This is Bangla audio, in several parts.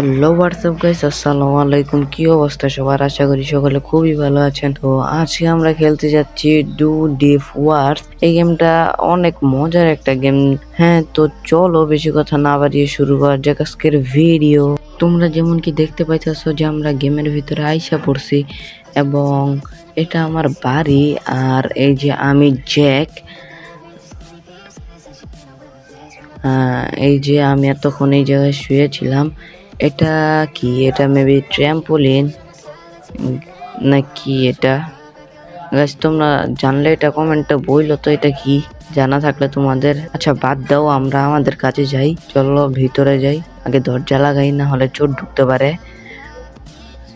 হ্যালো, হোয়াটসঅ্যাপ গাইস, আসসালামু আলাইকুম। কি অবস্থা সবার? আশা করি সকলে খুবই ভালো আছেন। তো আজকে আমরা খেলতে যাচ্ছি ডু ডিফ ওয়ার্স এই গেমটা অনেক মজার একটা গেম। হ্যাঁ তো চলো বেশি কথা না বাড়িয়ে শুরু করা যাক আজকের ভিডিও। তোমরা যেমন কি দেখতে পাইতেছো যে আমরা গেমের ভিতরে আইসা পড়ছি এবং এটা আমার বাড়ি আর এই যে আমি জ্যাক এই যে আমি এতক্ষণ এই জায়গায় শুয়েছিলাম। এটা কি? এটা মেবি ট্র্যাম্পোলিন না কি এটা? গাছ তোমরা জানলে এটা কমেন্টে বইলো, তো এটা কি? জানা থাকলে তোমাদের। আচ্ছা বাদ দাও, আমরা আমাদের কাছে যাই। চলো, ভিতরে যাই। আগে দরজা লাগাই, না হলে চোর ঢুকতে পারে।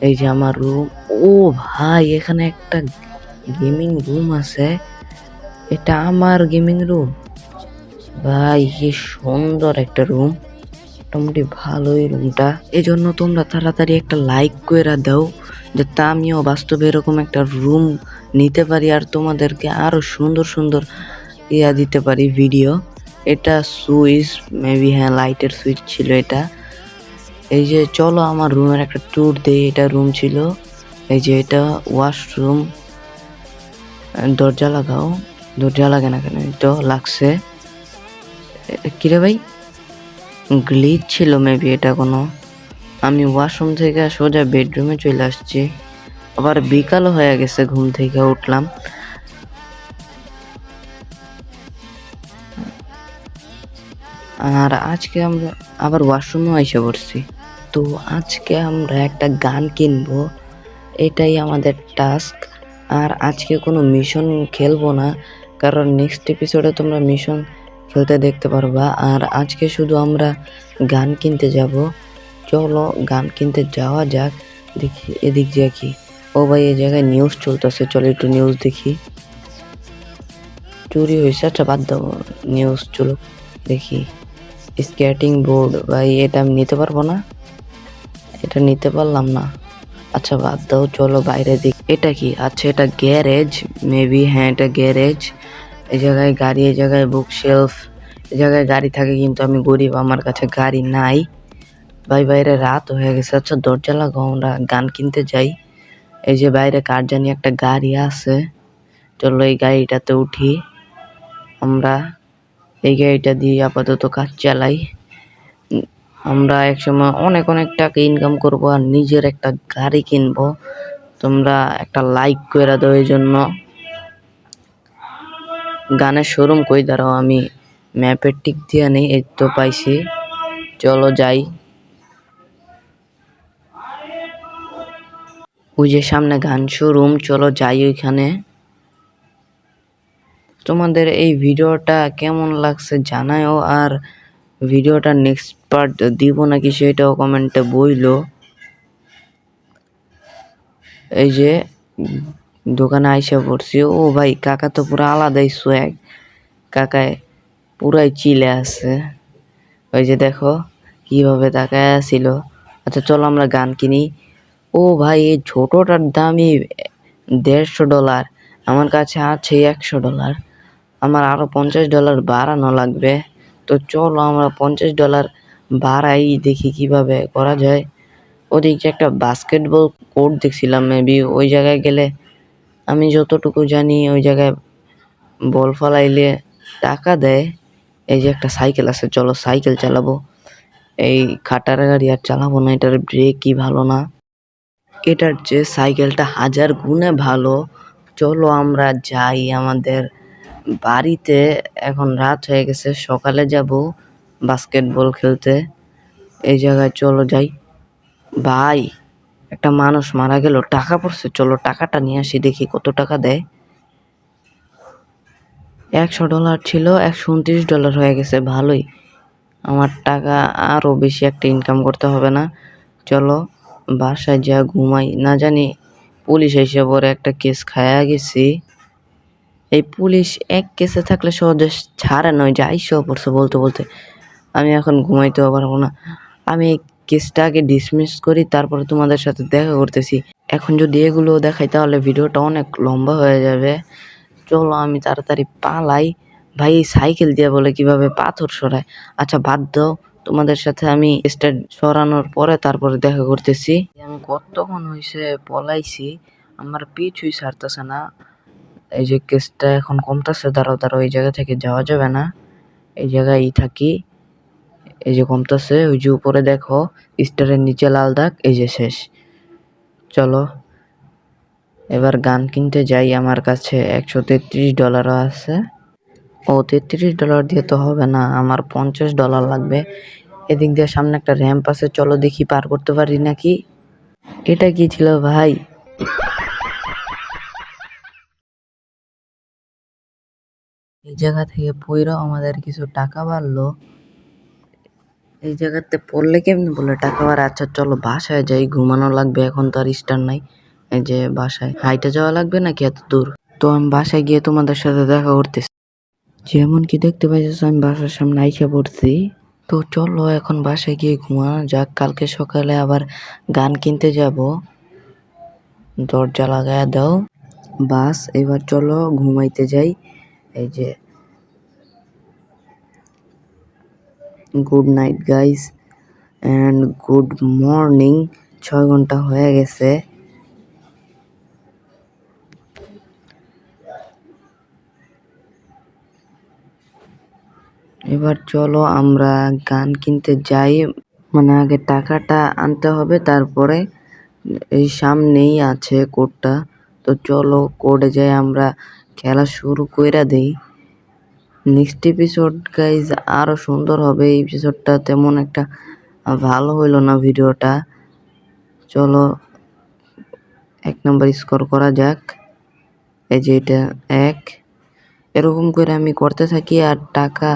এই যে আমার রুম ও ভাই, এখানে একটা গেমিং রুম আছে। এটা আমার গেমিং রুম ভাই, কি সুন্দর একটা রুম মোটামুটি ভালোই রুমটা। এই জন্য তোমরা তাড়াতাড়ি একটা লাইক করে দাও, যাতে আমিও বাস্তবে এরকম একটা রুম নিতে পারি আর তোমাদেরকে আরও সুন্দর সুন্দর ইয়া দিতে পারি ভিডিও এটা সুইচ মেবি হ্যাঁ লাইটের সুইচ ছিল এটা। এই যে চলো আমার রুমের একটা ট্যুর দেই, এটা রুম ছিল। এই যে এটা ওয়াশরুম দরজা লাগাও। দরজা লাগে না কেন? তো লাগছে। কিরে ভাই? গ্লিচ ছিল মেবি এটা কোনো। আমি ওয়াশরুম থেকে সোজা বেডরুমে চলে আসছি। আবার বিকাল হয়ে গেছে ঘুম থেকে উঠলাম। আর আজকে আমরা আবার ওয়াশরুমেও এসে পড়ছি। তো আজকে আমরা একটা গান কিনবো। এটাই আমাদের টাস্ক আর আজকে কোনো মিশন খেলব না। কারণ নেক্সট এপিসোডে তোমরা মিশন খেলতে দেখতে পারবা। আর আজকে শুধু আমরা গান কিনতে যাব। চলো গান কিনতে যাওয়া যাক। দেখি এদিক দিয়ে কি। ও ভাই, এই জায়গায় নিউজ চলতেছে। চলো একটু নিউজ দেখি। চুরি হয়েছে আচ্ছা বাদ দাও। নিউজ চলো দেখি। স্কেটিং বোর্ড ভাই, এটা আমি নিতে পারব না? এটা নিতে পারলাম না। আচ্ছা বাদ দাও, চলো বাইরে দিক। এটা কি? আচ্ছা এটা গ্যারেজ মেবি হ্যাঁ এটা গ্যারেজ এই জায়গায় গাড়ি এই জায়গায় বুক শেলফ এই জায়গায় গাড়ি থাকে কিন্তু আমি গরিব, আমার কাছে গাড়ি নাই। ভাই বাইরে রাত হয়ে গেছে আচ্ছা দরজা লাগাও, আমরা গান কিনতে যাই। এই যে বাইরে কার জানি একটা গাড়ি আছে। চলো এই গাড়িটাতে উঠি। আমরা এই গাড়িটা দিয়ে আপাতত কাজ চালাই। আমরা একসময় অনেক অনেক টাকা ইনকাম করব আর নিজের একটা গাড়ি কিনবো। তোমরা একটা লাইক করে দাও এই জন্য। গানের শোরুম কই? দাঁড়াও, আমি ম্যাপের টিক দিয়া নেই, এই তো পাইছি। চলো যাই। ওই যে সামনে গান শোরুম, চলো যাই ওইখানে। তোমাদের এই ভিডিওটা কেমন লাগছে জানাও আর ভিডিওটা নেক্সট পার্ট দিব নাকি সেটাও কমেন্টে বইলো। এই যে দোকানে আইসা পড়ছি। ও ভাই, কাকা তো পুরো আলাদাই সোয়াগ কাকায় পুরাই চিলে আছে। ওই যে দেখো, কীভাবে তাকায় ছিল আচ্ছা চলো আমরা গান কিনি। ও ভাই, এই ছোটোটার দামই দেড়শো ডলার। আমার কাছে আছে একশো ডলার। আমার আরও পঞ্চাশ ডলার বাড়ানো লাগবে। তো চলো আমরা পঞ্চাশ ডলার বাড়াই, দেখি কীভাবে করা যায়। ওদিকে একটা বাস্কেটবল কোর্ট দেখছিলাম মেবি ওই জায়গায় গেলে আমি যতটুকু জানি, ওই জায়গায় বল ফালাইলে টাকা দেয়। এই যে একটা সাইকেল আছে, চলো সাইকেল চালাবো। এই খাটার গাড়ি আর চালাবো না, এটার ব্রেকই ভালো না। এটার যে সাইকেলটা হাজার গুণে ভালো। চলো আমরা যাই আমাদের বাড়িতে। এখন রাত হয়ে গেছে, সকালে যাব বাস্কেটবল খেলতে। এই জায়গায় চলো যাই। ভাই একটা মানুষ মারা গেল, টাকা পড়ছে, চলো টাকাটা নিয়ে আসি, দেখি কত টাকা দেয়। একশো ডলার ছিল, একশো উনত্রিশ ডলার হয়ে গেছে, ভালোই। আমার টাকা আরও বেশি একটা ইনকাম করতে হবে না। চলো বাসায় যা ঘুমাই, না জানি পুলিশ এসে পরে একটা কেস খায়া গেছি। এই পুলিশ এক কেসে থাকলে সহজে ছাড়ে নয় যে আইসো পড়ছে বলতে বলতে। আমি এখন ঘুমাইতেও পারব না। আমি এই কেসটা আগে ডিসমিস করি, তারপরে তোমাদের সাথে দেখা করতেছি। এখন যদি এগুলো দেখাই, তাহলে ভিডিওটা অনেক লম্বা হয়ে যাবে। চলো আমি তাড়াতাড়ি পালাই। ভাই সাইকেল দিয়ে বলে কীভাবে পাথর সরায়? আচ্ছা দাও। তোমাদের সাথে আমি স্টার্ট সরানোর পরে তারপরে দেখা করতেছি। আমি কতক্ষণ হয়েছে পলাইছি, আমার পিছুই ছাড়তেছে না। এই যে কেসটা এখন কমতেছে, দাঁড়াও দাঁড়াও, এই জায়গা থেকে যাওয়া যাবে না। এই জায়গায় থাকি। এই যে কমতেছে, ওই যে উপরে দেখো, স্টারের নিচে লাল দাগ, এই যে শেষ। চলো, এবার গান কিনতে যাই, আমার কাছে একশো তেত্রিশ ডলারও আছে। ও, তেত্রিশ ডলার দিয়ে তো হবে না, আমার পঞ্চাশ ডলার লাগবে। এদিক দিয়ে সামনে একটা র্যাম্প আছে, চলো দেখি পার করতে পারি নাকি। এটা কি ছিল ভাই? এই জায়গা থেকে পইরাও আমাদের কিছু টাকা বাড়লো। এই জায়গাতে পড়লে কেমনি বলে, টাকা আর আচ্ছা চলো বাসায় যাই, ঘুমানো লাগবে, এখন তো আর স্টার নাই। এই যে বাসায়, হাইটে যাওয়া লাগবে নাকি এত দূর? তো আমি বাসায় গিয়ে তোমাদের সাথে দেখা করতেছি। যেমন কি দেখতে পাইতেছো, আমি বাসার সামনে আইসা পড়ছি। তো চলো এখন বাসায় গিয়ে ঘুমানো যাক, কালকে সকালে আবার গান কিনতে যাব। দরজা লাগায় দাও। বাস, এবার চলো ঘুমাইতে যাই। এই যে good night guys and good morning ছয় ঘণ্টা হয়ে গেছে। এবার চলো আমরা গান কিনতে যাই। মানে আগে টাকাটা আনতে হবে, তারপরে এই সামনেই আছে কোডটা। তো চলো কোডে যাই, আমরা খেলা শুরু কইরা দেই। নেক্সট এপিসোড গাইজ আরও সুন্দর হবে। এই এপিসোডটা তেমন একটা ভালো হইল না ভিডিওটা চলো, এক নম্বর স্কোর করা যাক। এই যে এটা এক। এরকম করে আমি করতে থাকি আর টাকা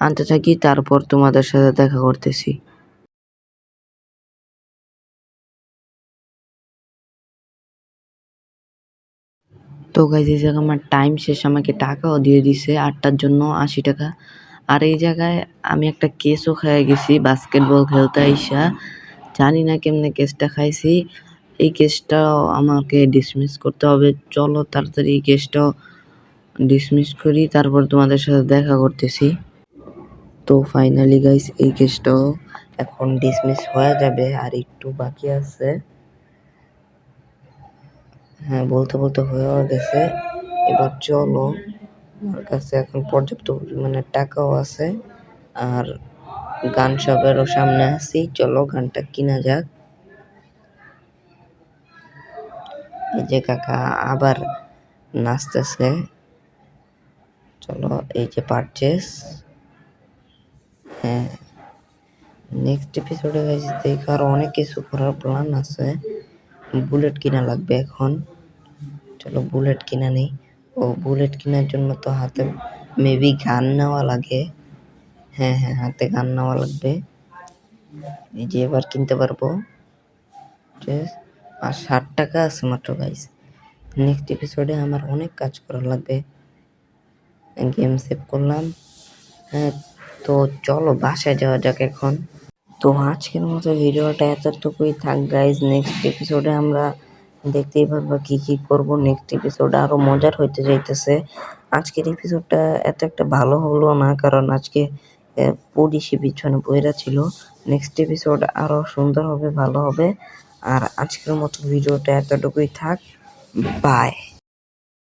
আনতে থাকি, তারপর তোমাদের সাথে দেখা করতেছি। তো গাইজ এই জায়গায় আমার টাইম শেষ। আমাকে টাকাও দিয়ে দিছে আটটার জন্য আশি টাকা। আর এই জায়গায় আমি একটা কেসও খেয়ে গেছি বাস্কেটবল খেলতে আইসা। জানি না কেমনে কেসটা খাইছি। এই কেসটাও আমাকে ডিসমিস করতে হবে। চলো তাড়াতাড়ি এই কেসটাও ডিসমিস করি, তারপর তোমাদের সাথে দেখা করতেছি। তো ফাইনালি গাইস এই কেসটাও এখন ডিসমিস হয়ে যাবে আর একটু বাকি আছে। হ্যাঁ বলতে বলতে হয়েও গেছে। এবার চলো, আমার কাছে এখন পর্যাপ্ত পরিমাণে টাকাও আছে আর গান শপেরও সামনে আছি। চলো গানটা কিনা যাক। এই যে কাকা আবার নাচতেছে। চলো এই যে পারচেস হ্যাঁ নেক্সট এপিসোডে দেখার অনেক কিছু করার প্ল্যান আছে। বুলেট কিনা লাগবে এখন। চলো বুলেট কিনা নেই। ও, বুলেট কেনার জন্য তো হাতে মেবি গান নেওয়া লাগে। হ্যাঁ হ্যাঁ হাতে গান নেওয়া লাগবে। এই যে এবার কিনতে পারব। আর ষাট টাকা আছে মাত্র গাইস নেক্সট এপিসোডে আমার অনেক কাজ করা লাগবে। গেম সেভ করলাম। হ্যাঁ তো চলো বাসায় যাওয়া যাক এখন। তো আজকের মতো ভিডিওটা এতটুকুই থাক গাইজ নেক্সট এপিসোডে আমরা দেখতেই পারব কি কি করব। নেক্সট এপিসোড আরও মজার হইতে যাইতেছে। আজকের এপিসোডটা এত একটা ভালো হলো না, কারণ আজকে পুলিশি পিছনে বইরা ছিল। নেক্সট এপিসোড আরও সুন্দর হবে, ভালো হবে। আর আজকের মতো ভিডিওটা এতটুকুই থাক। বাই